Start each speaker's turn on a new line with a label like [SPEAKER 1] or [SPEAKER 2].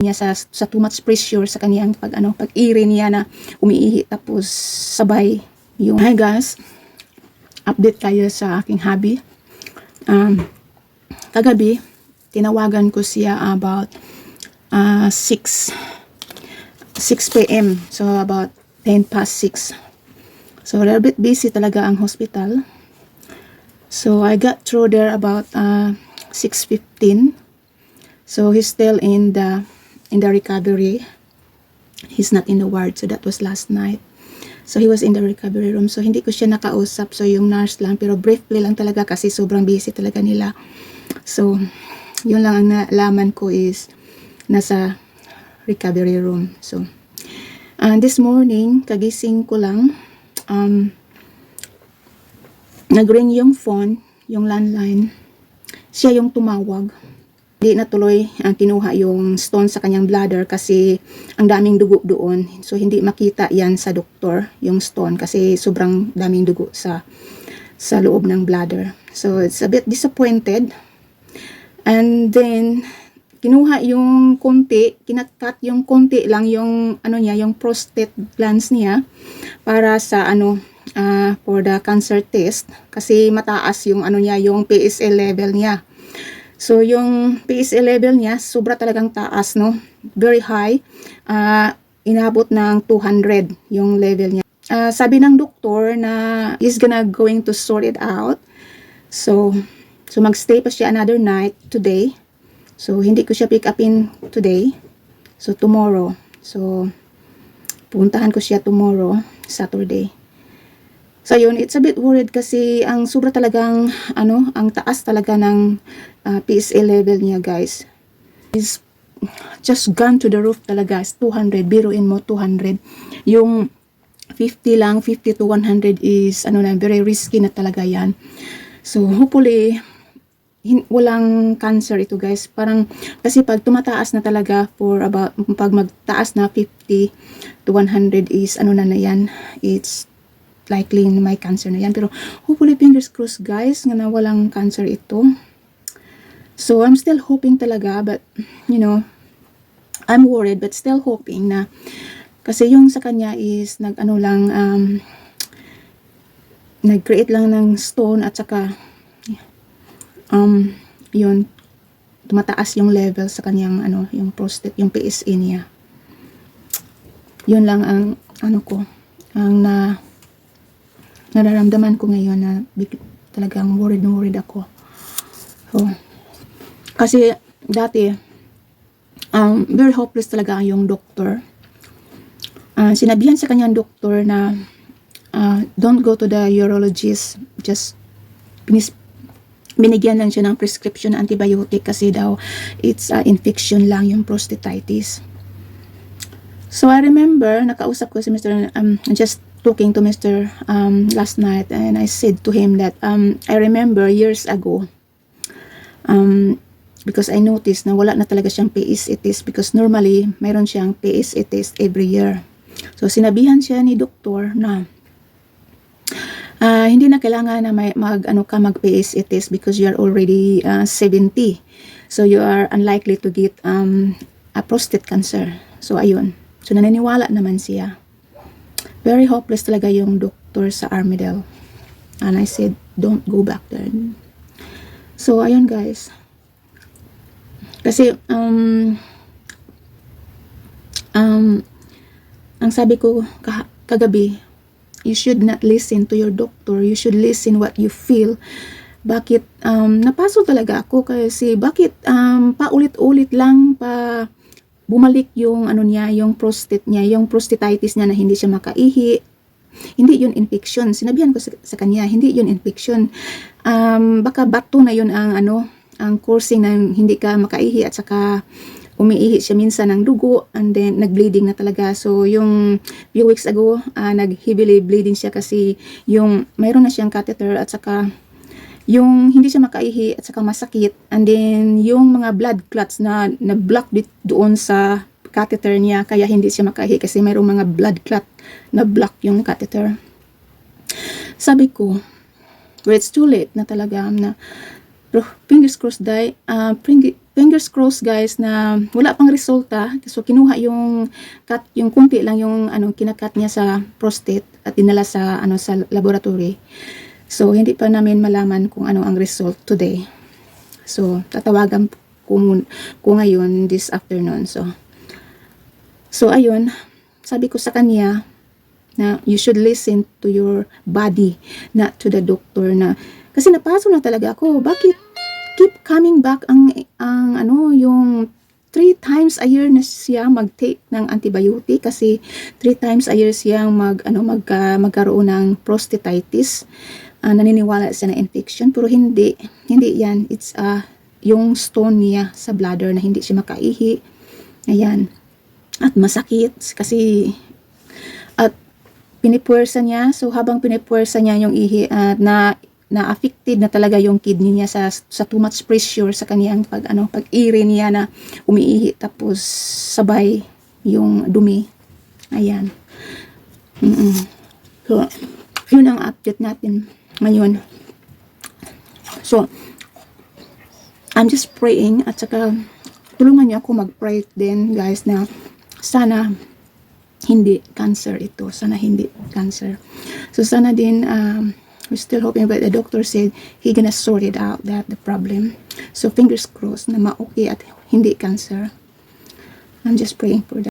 [SPEAKER 1] niya sa sa too much pressure sa kaniyang pag ano pag iri niya na umiihi tapos sabay yung hi guys update kayo sa aking hobby. Um kagabi tinawagan ko siya about uh, 6 6 p.m. so about 10 past 6 so a little bit busy talaga ang hospital. So I got through there about uh, 6.15 so he's still in the in the recovery. He's not in the ward, so that was last night. So he was in the recovery room. So hindi ko siya nakausap. So yung nurse lang, pero briefly lang talaga kasi sobrang busy talaga nila. So yun lang ang nalaman ko is nasa recovery room. So and this morning, kagising ko lang, um, nagring yung phone, yung landline. Siya yung tumawag. Di natuloy ang kinuha yung stone sa kanyang bladder kasi ang daming dugo doon. So hindi makita yan sa doktor, yung stone kasi sobrang daming dugo sa sa loob ng bladder. So it's a bit disappointed. And then kinuha yung konti, kinatkat yung konti lang yung ano niya, yung prostate glands niya para sa ano ah, for the cancer test kasi mataas yung ano niya, yung PSA level niya. So, yung PSA level niya, sobra talagang taas, no? Very high. Ah, inabot ng 200 yung level niya. Ah, sabi ng doktor na is gonna going to sort it out. So, so magstay pa siya another night today. So, hindi ko siya pick upin today. So, tomorrow. So, puntahan ko siya tomorrow, Saturday. So yun, it's a bit worried kasi ang sobra talagang ano, ang taas talaga ng uh, PSA level niya, guys. Is just gone to the roof talaga. Is 200, biruin mo 200. Yung 50 lang, 50 to 100 is ano na, very risky na talaga yan. So hopefully hin- walang cancer ito guys. Parang, kasi pag tumataas na talaga for about, pag magtaas na 50 to 100 is, ano na na yan, it's likely may cancer na yan. Pero hopefully fingers crossed guys nga na walang cancer ito. So I'm still hoping talaga but you know I'm worried but still hoping na kasi yung sa kanya is nag ano lang um, nag-create lang ng stone at saka um yun tumataas yung level sa kanyang ano yung prostate yung PSA niya. Yun lang ang ano ko ang na nararamdaman ko ngayon na talagang worried na worried ako. So, kasi dati, um, very hopeless talaga yung doktor. Uh, sinabihan sa kanyang doktor na uh, don't go to the urologist, just binis, binigyan lang siya ng prescription antibiotic kasi daw it's uh, infection lang yung prostatitis. So I remember, nakausap ko si Mr. Um, just talking to Mr. Um, last night and I said to him that um, I remember years ago um, because I noticed na wala na talaga siyang PSA test because normally mayroon siyang PSA test every year. So sinabihan siya ni doktor na ah, hindi na kailangan na may, mag ano ka mag PSA test because you are already uh, 70. So you are unlikely to get um, a prostate cancer. So ayun. So naniniwala naman siya very hopeless talaga yung doktor sa Armidel. And I said, don't go back there. So, ayun guys. Kasi, um, um, ang sabi ko kagabi, you should not listen to your doctor. You should listen what you feel. Bakit, um, napaso talaga ako kasi bakit, um, paulit-ulit lang pa, bumalik yung ano niya, yung prostate niya, yung prostatitis niya na hindi siya makaihi. Hindi yun infection. Sinabihan ko sa, sa kanya, hindi yun infection. Um, baka bato na yun ang ano, ang coursing ng hindi ka makaihi at saka umiihi siya minsan ng dugo and then nag-bleeding na talaga. So, yung few weeks ago, uh, nag-heavily bleeding siya kasi yung mayroon na siyang catheter at saka yung hindi siya makaihi at saka masakit and then yung mga blood clots na na-block doon sa catheter niya kaya hindi siya makaihi kasi mayroong mga blood clot na block yung catheter. Sabi ko, well, it's too late na talaga na Pero fingers crossed, dai, ah, pring- fingers crossed guys na wala pang resulta. So kinuha yung cut, yung kunti lang yung ano kinakat niya sa prostate at dinala sa ano sa laboratory. So hindi pa namin malaman kung ano ang result today. So tatawagan ko, ko ngayon this afternoon. So So ayun, sabi ko sa kanya na you should listen to your body, not to the doctor na kasi napaso na talaga ako. Bakit keep coming back ang ang ano yung three times a year na siya mag-take ng antibiotic kasi three times a year siyang mag ano magka, magkaroon ng prostatitis. Ah, naniniwala siya na infection pero hindi hindi yan. It's ah yung stone niya sa bladder na hindi siya makaihi. Ayan. At masakit kasi at pinipuwersa niya. So habang pinipuwersa niya yung ihi at na na affected na talaga yung kidney niya sa sa too much pressure sa kaniyang pag ano pag iri niya na umiihi tapos sabay yung dumi. Ayan. Mm so yun ang update natin ngayon so I'm just praying at saka tulungan niyo ako mag-pray din guys na sana hindi cancer ito. Sana hindi cancer. So sana din um, we're still hoping but the doctor said he gonna sort it out that the problem. So fingers crossed na ma-okay at hindi cancer. I'm just praying for that.